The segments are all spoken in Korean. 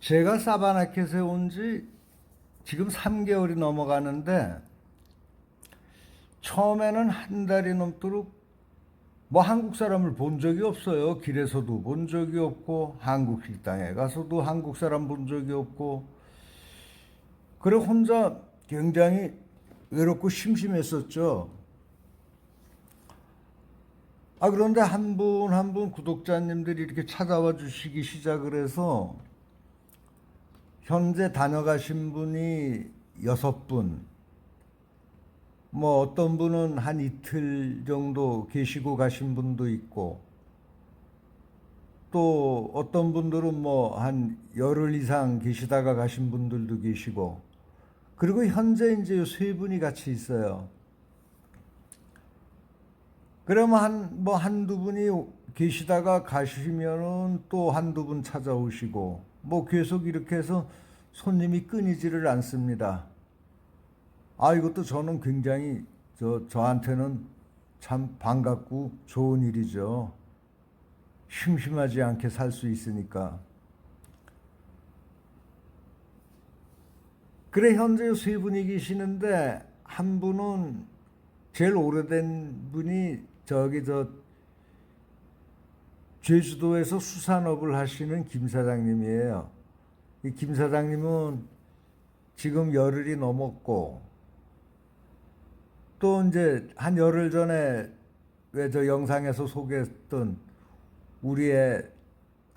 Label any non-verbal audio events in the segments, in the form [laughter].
제가 사바나켓에 온 지 지금 3개월이 넘어가는데 처음에는 한 달이 넘도록 뭐 한국 사람을 본 적이 없어요. 길에서도 본 적이 없고 한국 식당에 가서도 한국 사람 본 적이 없고 그래 혼자 굉장히 외롭고 심심했었죠. 아 그런데 한 분 한분 구독자님들이 이렇게 찾아와 주시기 시작을 해서 현재 다녀가신 분이 여섯 분, 뭐 어떤 분은 한 이틀 정도 계시고 가신 분도 있고, 또 어떤 분들은 뭐 한 열흘 이상 계시다가 가신 분들도 계시고, 그리고 현재 이제 세 분이 같이 있어요. 그러면 한, 뭐 한두 분이 계시다가 가시면은 또 한두 분 찾아오시고, 뭐 계속 이렇게 해서 손님이 끊이지를 않습니다. 아, 이것도 저는 굉장히 저, 저한테는 참 반갑고 좋은 일이죠. 심심하지 않게 살 수 있으니까. 그래, 현재 세 분이 계시는데, 한 분은 제일 오래된 분이 저기 저 제주도에서 수산업을 하시는 김 사장님이에요. 이 김 사장님은 지금 열흘이 넘었고 또 이제 한 열흘 전에 왜 저 영상에서 소개했던 우리의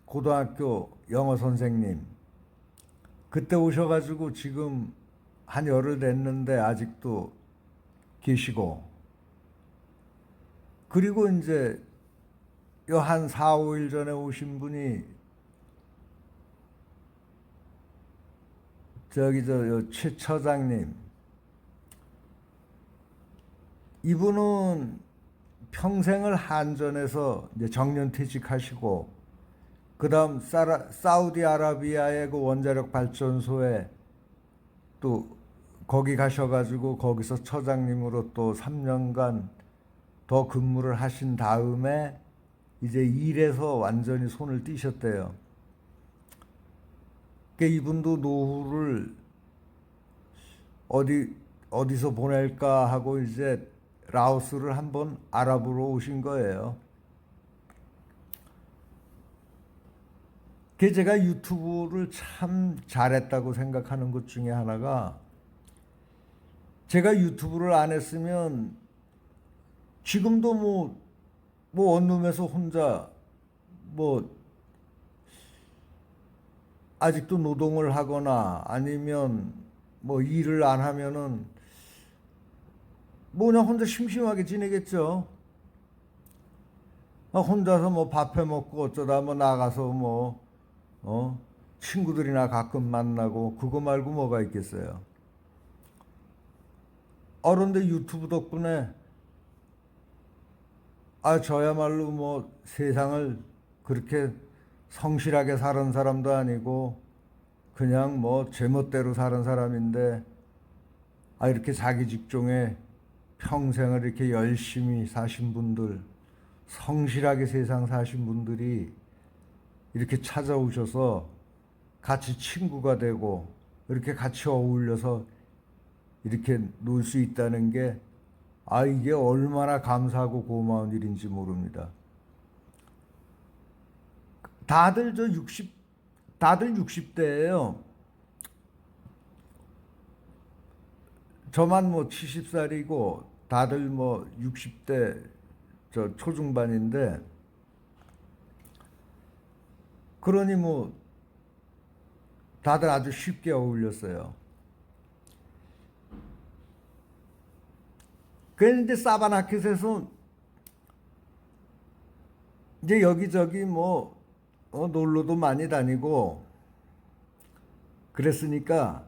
고등학교 영어 선생님 그때 오셔가지고 지금 한 열흘 됐는데 아직도 계시고 그리고 이제 요한 4, 5일 전에 오신 분이 저기 저최 처장님 이분은 평생을 한전에서 이제 정년 퇴직하시고 그다음 사라, 사우디아라비아의 그 원자력 발전소에 또 거기 가셔가지고 거기서 처장님으로 또 3년간 더 근무를 하신 다음에 이제 일에서 완전히 손을 띄셨대요. 그 이분도 노후를 어디 어디서 보낼까 하고 이제 라오스를 한번 알아보러 오신 거예요. 그 제가 유튜브를 참 잘했다고 생각하는 것 중에 하나가 제가 유튜브를 안 했으면 지금도 뭐, 뭐 원룸에서 혼자 뭐 아직도 노동을 하거나 아니면 뭐 일을 안 하면은 뭐 그냥 혼자 심심하게 지내겠죠. 어, 혼자서 뭐 밥해 먹고 어쩌다 뭐 나가서 뭐, 어, 친구들이나 가끔 만나고 그거 말고 뭐가 있겠어요. 어, 그런데 유튜브 덕분에 아, 저야말로 뭐 세상을 그렇게 성실하게 사는 사람도 아니고 그냥 뭐 제멋대로 사는 사람인데 아, 이렇게 자기 직종에 평생을 이렇게 열심히 사신 분들, 성실하게 세상 사신 분들이 이렇게 찾아오셔서 같이 친구가 되고 이렇게 같이 어울려서 이렇게 놀 수 있다는 게 아, 이게 얼마나 감사하고 고마운 일인지 모릅니다. 다들 저 60, 다들 60대예요. 저만 뭐 70살이고 다들 뭐 60대 저 초중반인데 그러니 뭐 다들 아주 쉽게 어울렸어요. 그런데 사바나켓에서 이제 여기저기 뭐 어, 놀러도 많이 다니고 그랬으니까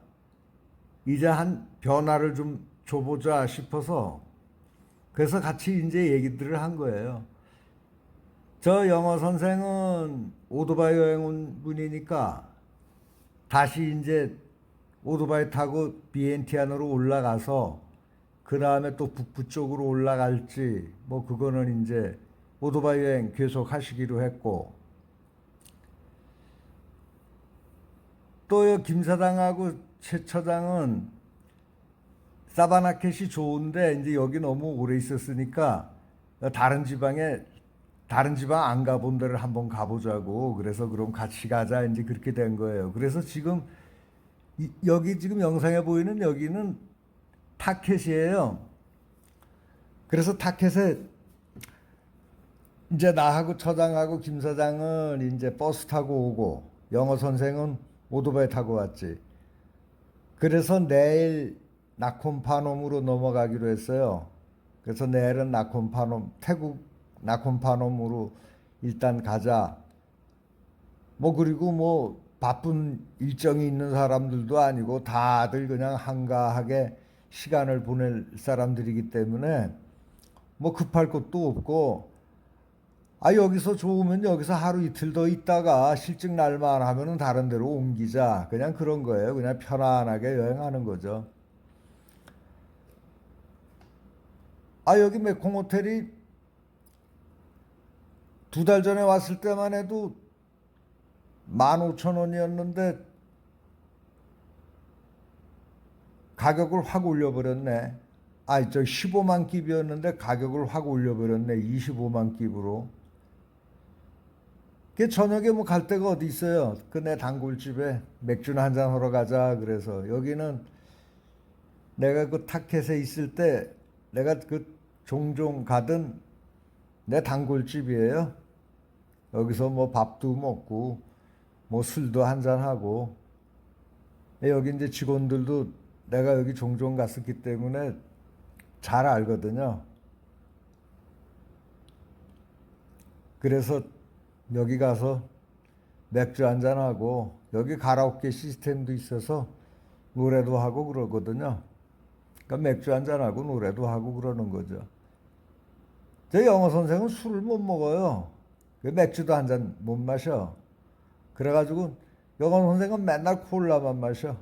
이제 한 변화를 좀 줘보자 싶어서 그래서 같이 이제 얘기들을 한 거예요. 저 영어 선생은 오토바이 여행 온 분이니까 다시 이제 오토바이 타고 비엔티안으로 올라가서 그 다음에 또 북부 쪽으로 올라갈지 뭐 그거는 이제 오토바이 여행 계속 하시기로 했고. 또요 김 사장하고 최 처장은 사바나켓이 좋은데 이제 여기 너무 오래 있었으니까 다른 지방에 다른 지방 안 가본 데를 한번 가보자고. 그래서 그럼 같이 가자. 이제 그렇게 된 거예요. 그래서 지금 이- 여기 지금 영상에 보이는 여기는 타켓이에요. 그래서 타켓에 이제 나하고 처장하고 김 사장은 이제 버스 타고 오고 영어 선생은 오토바이 타고 왔지. 그래서 내일 나콤파놈으로 넘어가기로 했어요. 그래서 내일은 나콤파놈 태국 나콤파놈으로 일단 가자. 뭐 그리고 뭐 바쁜 일정이 있는 사람들도 아니고 다들 그냥 한가하게 시간을 보낼 사람들이기 때문에 뭐 급할 것도 없고 아 여기서 좋으면 여기서 하루 이틀 더 있다가 실증 날만 하면은 다른 데로 옮기자. 그냥 그런 거예요. 그냥 편안하게 여행하는 거죠. 아 여기 메콩 호텔이 두 달 전에 왔을 때만 해도 15,000원이었는데 가격을 확 올려버렸네. 아, 저 15만 깁이었는데 가격을 확 올려버렸네. 25만 깁으로. 그 저녁에 뭐 갈 데가 어디 있어요? 그내 단골집에 맥주나 한 잔 하러 가자. 그래서 여기는 내가 그 타켓에 있을 때 내가 그 종종 가던 내 단골집이에요. 여기서 뭐 밥도 먹고 뭐 술도 한 잔 하고 여기 이제 직원들도 내가 여기 종종 갔었기 때문에 잘 알거든요. 그래서 여기 가서 맥주 한잔 하고 여기 가라오케 시스템도 있어서 노래도 하고 그러거든요. 그러니까 맥주 한잔 하고 노래도 하고 그러는 거죠. 제 영어 선생은 술을 못 먹어요. 그 맥주도 한 잔 못 마셔. 그래가지고 영어 선생은 맨날 콜라만 마셔.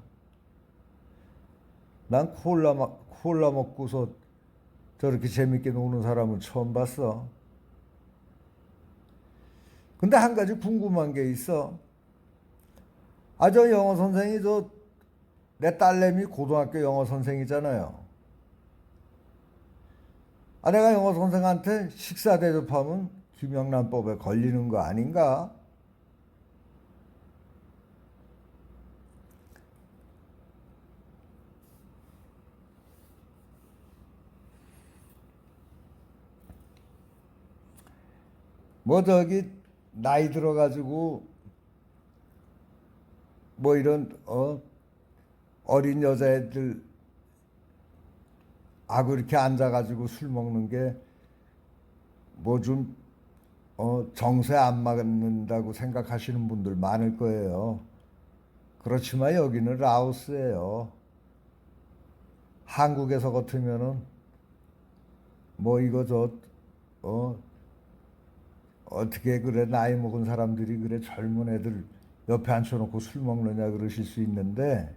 난 콜라 마, 콜라 먹고서 저렇게 재밌게 노는 사람은 처음 봤어. 근데 한 가지 궁금한 게 있어. 아, 저 영어 선생이 저 내 딸내미 고등학교 영어 선생이잖아요. 아, 내가 영어 선생한테 식사 대접하면 김영란법에 걸리는 거 아닌가? 뭐 저기 나이 들어가지고 뭐 이런 어 어린 여자애들 하고 이렇게 앉아가지고 술 먹는 게 뭐 좀 어, 정세 안 맞는다고 생각하시는 분들 많을 거예요. 그렇지만 여기는 라오스예요. 한국에서 같으면은 뭐 이거 저 어, 어떻게 그래 나이 먹은 사람들이 그래 젊은 애들 옆에 앉혀놓고 술 먹느냐 그러실 수 있는데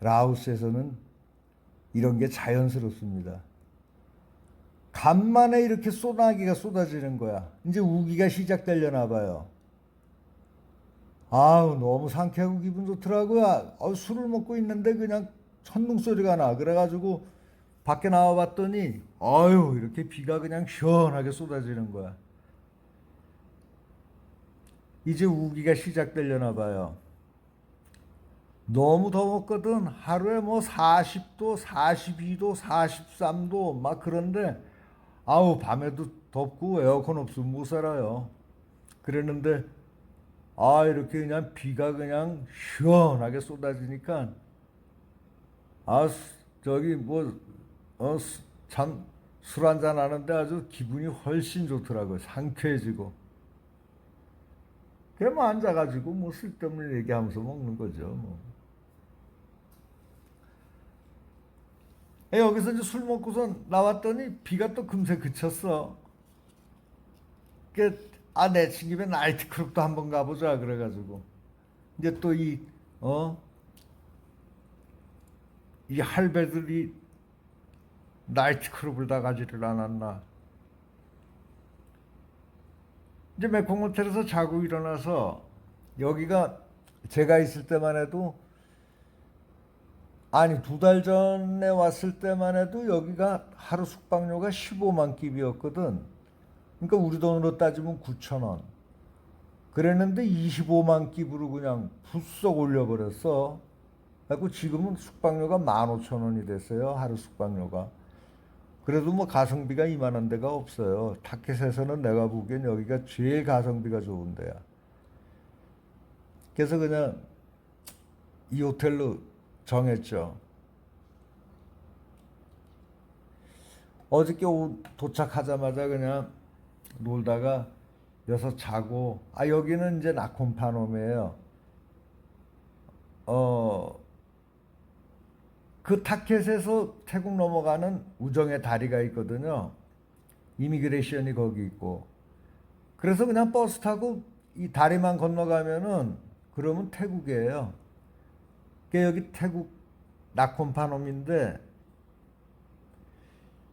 라오스에서는 이런 게 자연스럽습니다. 간만에 이렇게 소나기가 쏟아지는 거야. 이제 우기가 시작되려나 봐요. 아우 너무 상쾌하고 기분 좋더라고요. 아, 술을 먹고 있는데 그냥 천둥 소리가 나. 그래가지고 밖에 나와봤더니 아유 이렇게 비가 그냥 시원하게 쏟아지는 거야. 이제 우기가 시작되려나 봐요. 너무 더웠거든. 하루에 뭐 40도, 42도, 43도 막 그런데 아우 밤에도 덥고 에어컨 없으면 못 살아요. 그랬는데 아 이렇게 그냥 비가 그냥 시원하게 쏟아지니까 아 수- 저기 뭐어참 술 한잔 하는데 아주 기분이 훨씬 좋더라고요. 상쾌해지고. 뭐 앉아가지고 뭐 쓸데없는 얘기하면서 먹는 거죠. 뭐. 에, 여기서 이제 술 먹고서 나왔더니 비가 또 금세 그쳤어. 그, 아, 내친 김에 나이트클럽도 한번 가보자. 그래가지고. 이제 또 이, 어? 이 할배들이 나이트클럽을 다 가지를 않았나. 이제 메콩 호텔에서 자고 일어나서 여기가 제가 있을 때만 해도 아니 두 달 전에 왔을 때만 해도 여기가 하루 숙박료가 15만 끼비였거든. 그러니까 우리 돈으로 따지면 9천 원. 그랬는데 25만 끼부로 그냥 부쩍 올려버렸어. 그래고 지금은 숙박료가 15,000원이 됐어요. 하루 숙박료가. 그래도 뭐 가성비가 이만한 데가 없어요. 타켓에서는 내가 보기엔 여기가 제일 가성비가 좋은 데야. 그래서 그냥 이 호텔로 정했죠. 어저께 오- 도착하자마자 그냥 놀다가 여서 자고 아 여기는 이제 나콤파놈이에요. 어. 그 타켓에서 태국 넘어가는 우정의 다리가 있거든요. 이미그레이션이 거기 있고. 그래서 그냥 버스 타고 이 다리만 건너가면은 그러면 태국이에요. 그 여기 태국 나콤파놈인데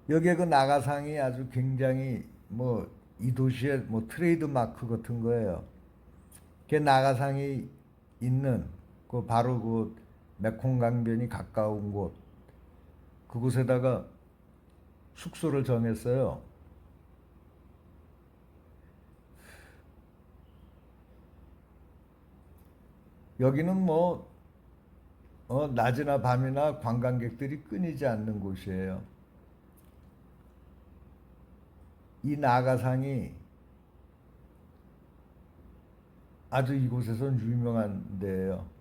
여기에 그 나가상이 아주 굉장히 뭐 이 도시의 뭐 트레이드 마크 같은 거예요. 그 나가상이 있는 그 바로 그 메콩강변이 가까운 곳 그곳에다가 숙소를 정했어요. 여기는 뭐 어, 낮이나 밤이나 관광객들이 끊이지 않는 곳이에요. 이 나가상이 아주 이곳에선 유명한 데예요.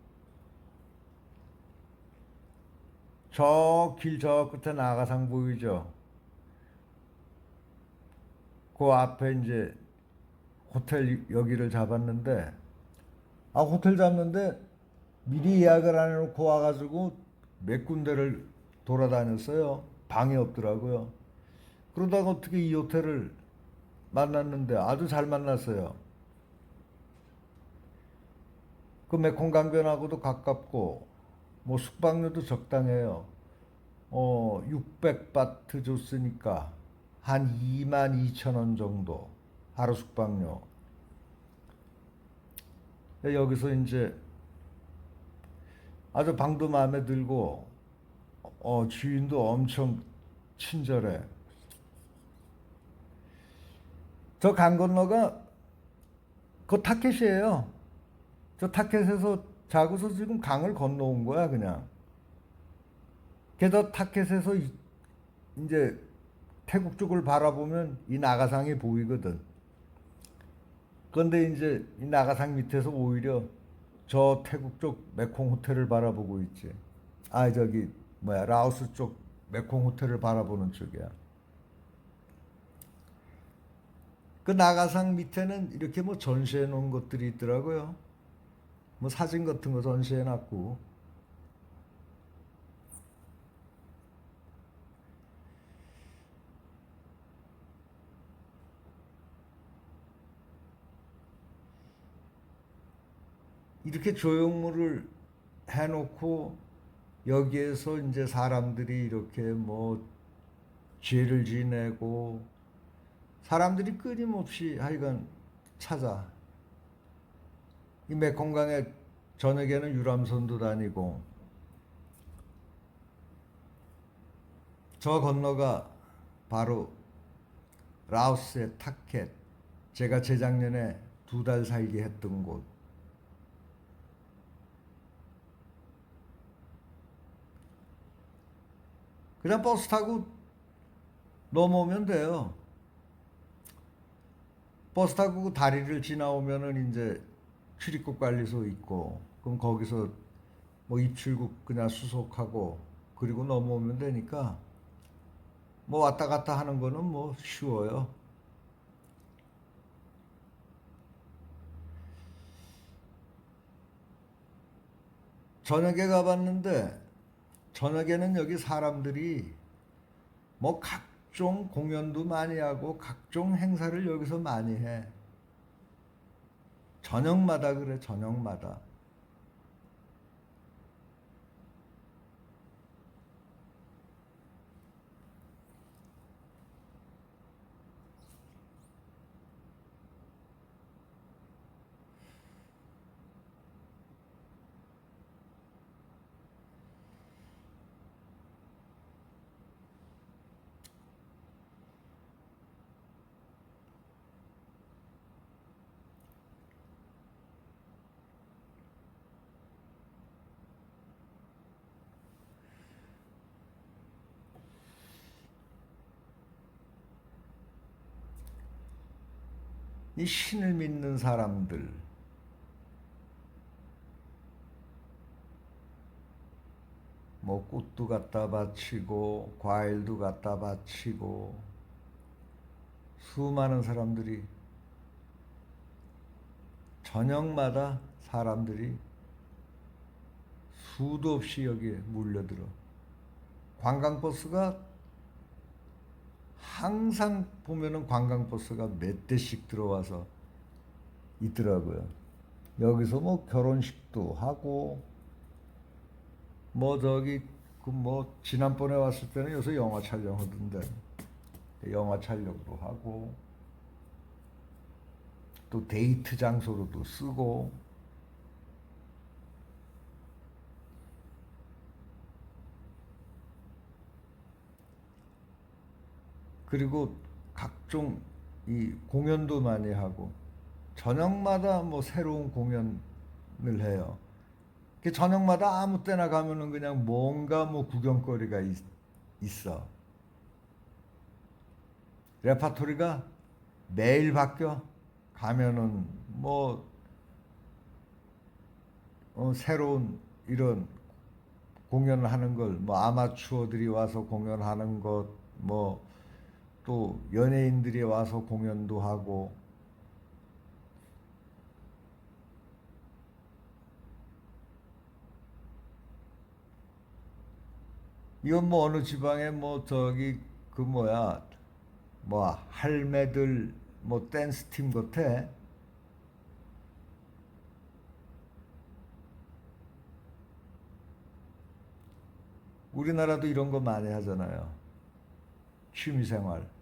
저 길 저 끝에 나가상 보이죠? 그 앞에 이제 호텔 여기를 잡았는데 아 호텔 잡는데 미리 예약을 안 해놓고 와가지고 몇 군데를 돌아다녔어요. 방이 없더라고요. 그러다가 어떻게 이 호텔을 만났는데 아주 잘 만났어요. 그 메콩강변하고도 가깝고 뭐 숙박료도 적당해요. 어 600바트 줬으니까 한 2만 2천 원 정도 하루 숙박료. 여기서 이제 아주 방도 마음에 들고 어 주인도 엄청 친절해. 저 강 건너가 그 타켓이에요. 저 타켓에서 자고서 지금 강을 건너온 거야 그냥. 게다가 타켓에서 이- 이제 태국 쪽을 바라보면 이 나가상이 보이거든. 그런데 이제 이 나가상 밑에서 오히려 저 태국 쪽 메콩 호텔을 바라보고 있지. 아 저기 뭐야 라오스 쪽 메콩 호텔을 바라보는 쪽이야. 그 나가상 밑에는 이렇게 뭐 전시해 놓은 것들이 있더라고요. 뭐 사진 같은 거 전시해 놨고. 이렇게 조형물을 해놓고 여기에서 이제 사람들이 이렇게 뭐 죄를 지내고 사람들이 끊임없이 하여간 찾아. 이 메콩강에 저녁에는 유람선도 다니고 저 건너가 바로 라오스의 타켓. 제가 재작년에 두 달 살기 했던 곳. 그냥 버스 타고 넘어오면 돼요. 버스 타고 그 다리를 지나오면은 이제 출입국 관리소 있고 그럼 거기서 뭐 입출국 그냥 수속하고 그리고 넘어오면 되니까 뭐 왔다 갔다 하는 거는 뭐 쉬워요. 저녁에 가봤는데 저녁에는 여기 사람들이 뭐 각종 공연도 많이 하고 각종 행사를 여기서 많이 해. 저녁마다 그래, 저녁마다. 이 신을 믿는 사람들. 뭐 꽃도 갖다 바치고 과일도 갖다 바치고 수많은 사람들이 저녁마다 사람들이 수도 없이 여기에 몰려들어. 관광버스가 항상 보면은 관광버스가 몇 대씩 들어와서 있더라고요. 여기서 뭐 결혼식도 하고 뭐 저기 그 뭐 지난번에 왔을 때는 여기서 영화 촬영하던데 영화 촬영도 하고 또 데이트 장소로도 쓰고 그리고 각종 이 공연도 많이 하고 저녁마다 뭐 새로운 공연을 해요. 그 저녁마다 아무 때나 가면은 그냥 뭔가 뭐 구경거리가 있, 있어. 레파토리가 매일 바뀌어. 가면은 뭐 어, 새로운 이런 공연을 하는 걸 뭐 아마추어들이 와서 공연하는 것 뭐 또 연예인들이 와서 공연도 하고 이건 뭐 어느 지방에 뭐 저기 그 뭐야 뭐 할매들 뭐 댄스 팀 같아. 우리나라도 이런 거 많이 하잖아요. 취미생활.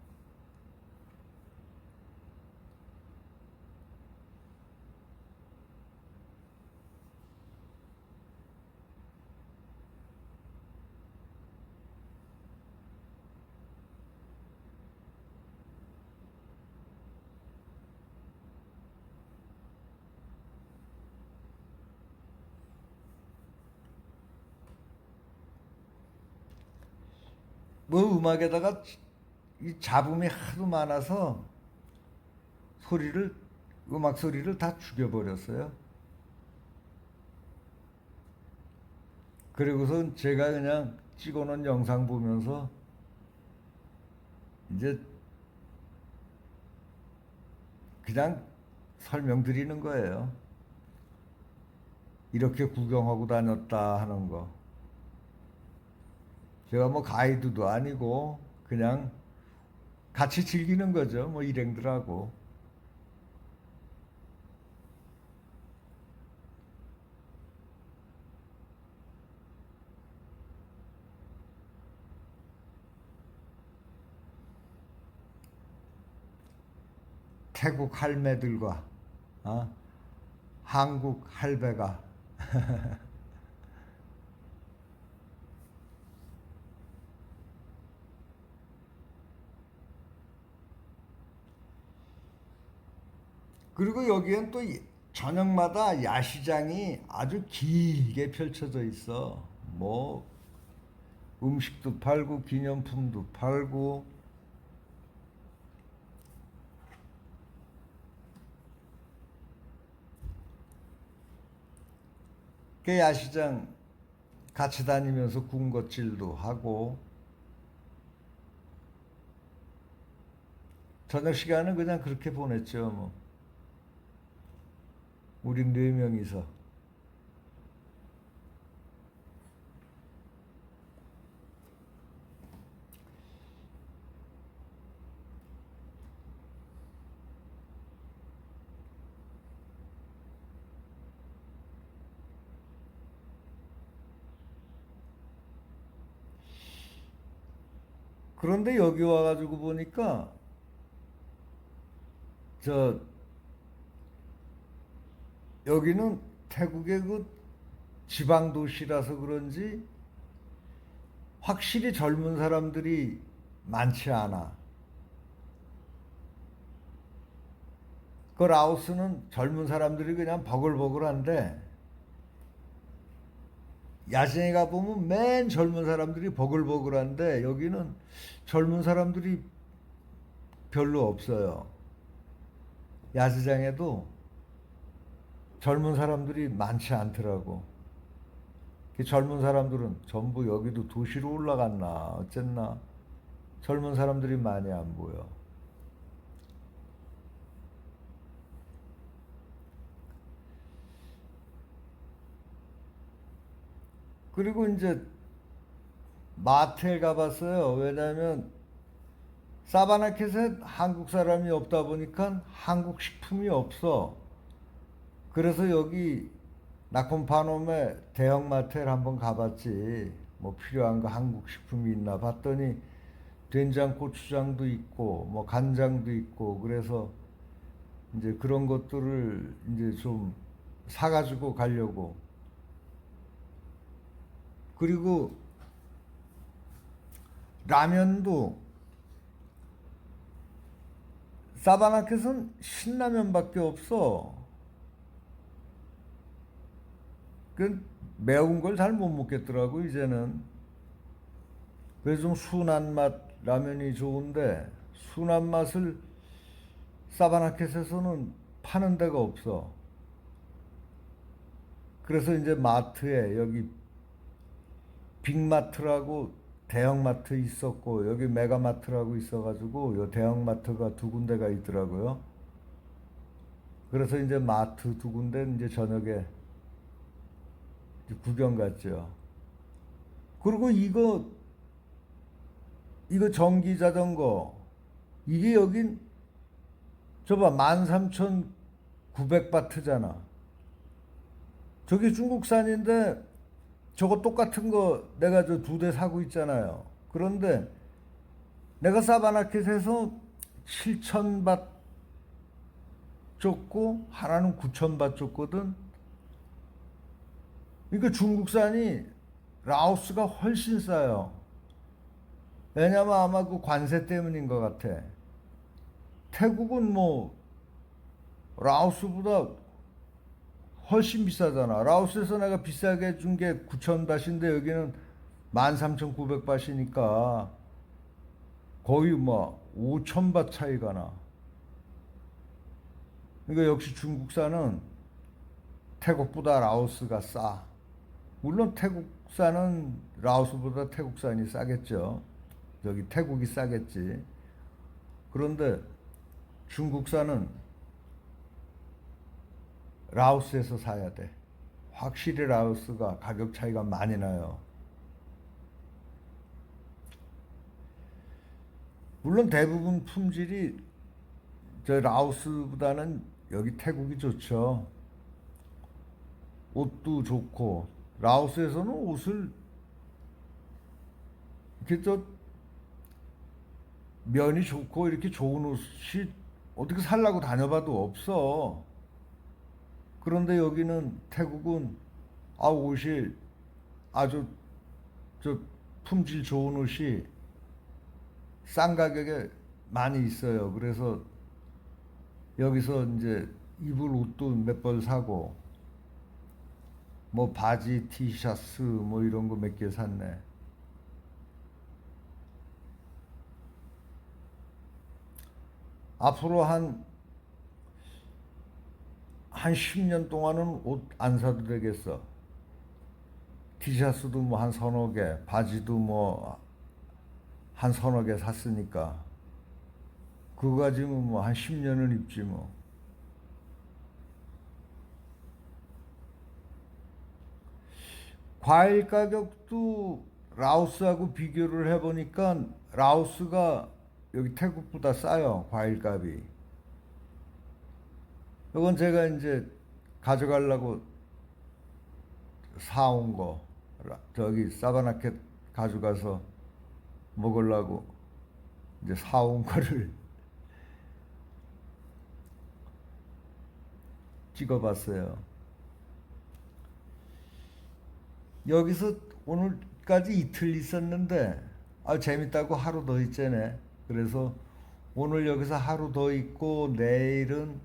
뭐 음악에다가 이 잡음이 하도 많아서 소리를 음악 소리를 다 죽여버렸어요. 그리고선 제가 그냥 찍어놓은 영상 보면서 이제 그냥 설명드리는 거예요. 이렇게 구경하고 다녔다 하는 거. 제가 뭐 가이드도 아니고 그냥 같이 즐기는 거죠. 뭐 일행들하고. 태국 할매들과 어? 한국 할배가 [laughs] 그리고 여기엔 또 이- 저녁마다 야시장이 아주 길게 펼쳐져 있어. 뭐 음식도 팔고 기념품도 팔고 그 야시장 같이 다니면서 군것질도 하고 저녁 시간은 그냥 그렇게 보냈죠 뭐. 우리 네 명이서. 그런데 여기 와가지고 보니까 저 여기는 태국의 그 지방 도시라서 그런지 확실히 젊은 사람들이 많지 않아. 그 라오스는 젊은 사람들이 그냥 버글버글한데 야생에 가보면 맨 젊은 사람들이 버글버글한데 여기는 젊은 사람들이 별로 없어요. 야시장에도 젊은 사람들이 많지 않더라고. 그 젊은 사람들은 전부 여기도 도시로 올라갔나 어쨌나 젊은 사람들이 많이 안 보여. 그리고 이제 마트에 가봤어요. 왜냐하면 사바나켓에 한국 사람이 없다 보니까 한국 식품이 없어. 그래서 여기 나콤파놈에 대형마트를 한번 가봤지. 뭐 필요한 거 한국 식품이 있나 봤더니 된장 고추장도 있고 뭐 간장도 있고 그래서 이제 그런 것들을 이제 좀 사가지고 가려고. 그리고 라면도 사바나켓은 신라면밖에 없어. 그 매운 걸 잘 못 먹겠더라고 이제는. 그래서 좀 순한 맛 라면이 좋은데 순한 맛을 사바나켓에서는 파는 데가 없어. 그래서 이제 마트에 여기 빅마트라고 대형마트 있었고 여기 메가마트라고 있어가지고 요 대형마트가 두 군데가 있더라고요. 그래서 이제 마트 두 군데 이제 저녁에 구경 갔죠. 그리고 이거 이거 전기 자전거 이게 여긴 저봐 13,900바트잖아. 저게 중국산인데 저거 똑같은 거 내가 저 두 대 사고 있잖아요. 그런데 내가 사바나켓에서 7,000밭 줬고 하나는 9,000밭 줬거든. 그러니까 중국산이 라오스가 훨씬 싸요. 왜냐면 아마 그 관세 때문인 것 같아. 태국은 뭐 라오스보다 훨씬 비싸잖아. 라오스에서 내가 비싸게 준 게 9,000바트인데 여기는 13,900바트니까 거의 뭐 5,000바트 차이가 나. 그러니까 역시 중국산은 태국보다 라오스가 싸. 물론 태국산은 라오스보다 태국산이 싸겠죠. 여기 태국이 싸겠지. 그런데 중국산은 라오스에서 사야 돼. 확실히 라오스가 가격 차이가 많이 나요. 물론 대부분 품질이 저 라오스보다는 여기 태국이 좋죠. 옷도 좋고 라오스에서는 옷을 이렇게 저 면이 좋고 이렇게 좋은 옷이 어떻게 살라고 다녀봐도 없어. 그런데 여기는 태국은 아 옷이 아주 저 품질 좋은 옷이 싼 가격에 많이 있어요. 그래서 여기서 이제 입을 옷도 몇 벌 사고 뭐 바지, 티셔츠 뭐 이런 거 몇 개 샀네. 앞으로 한, 한 10년 동안은 옷 안 사도 되겠어. 티셔츠도 뭐 한 서너 개, 바지도 뭐 한 서너 개 샀으니까. 그거 가지고 뭐 한 10년은 입지 뭐. 과일 가격도 라오스하고 비교를 해보니까 라오스가 여기 태국보다 싸요, 과일 값이. 이건 제가 이제 가져가려고 사온 거, 라- 저기 사바나켓 가져가서 먹으려고 이제 사온 거를 [laughs] 찍어봤어요. 여기서 오늘까지 이틀 있었는데 아 재밌다고 하루 더 있잖아. 그래서 오늘 여기서 하루 더 있고 내일은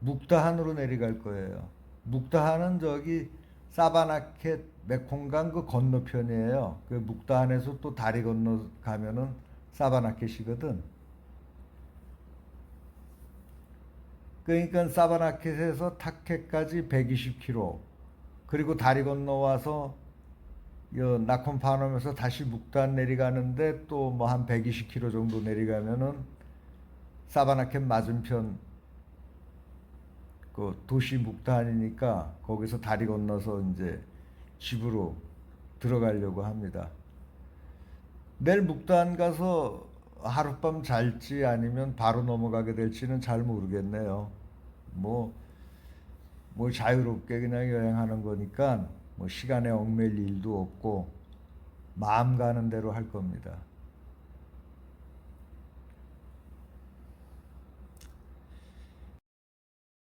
묵다한으로 내려갈 거예요. 묵다한은 저기 사바나켓 메콩강 그 건너편이에요. 그 묵다한에서 또 다리 건너 가면은 사바나켓이거든. 그 그러니까 사바나켓에서 타켓까지 120km 그리고 다리 건너와서 여 나콘파넘에서 다시 묵단 내려가는데 또 뭐 한 120km 정도 내려가면은 사바나켓 맞은편 그 도시 묵단이니까 거기서 다리 건너서 이제 집으로 들어가려고 합니다. 내일 묵단 가서 하룻밤 잘지 아니면 바로 넘어가게 될지는 잘 모르겠네요. 뭐, 뭐 자유롭게 그냥 여행하는 거니까 뭐 시간에 얽매일 일도 없고 마음 가는 대로 할 겁니다.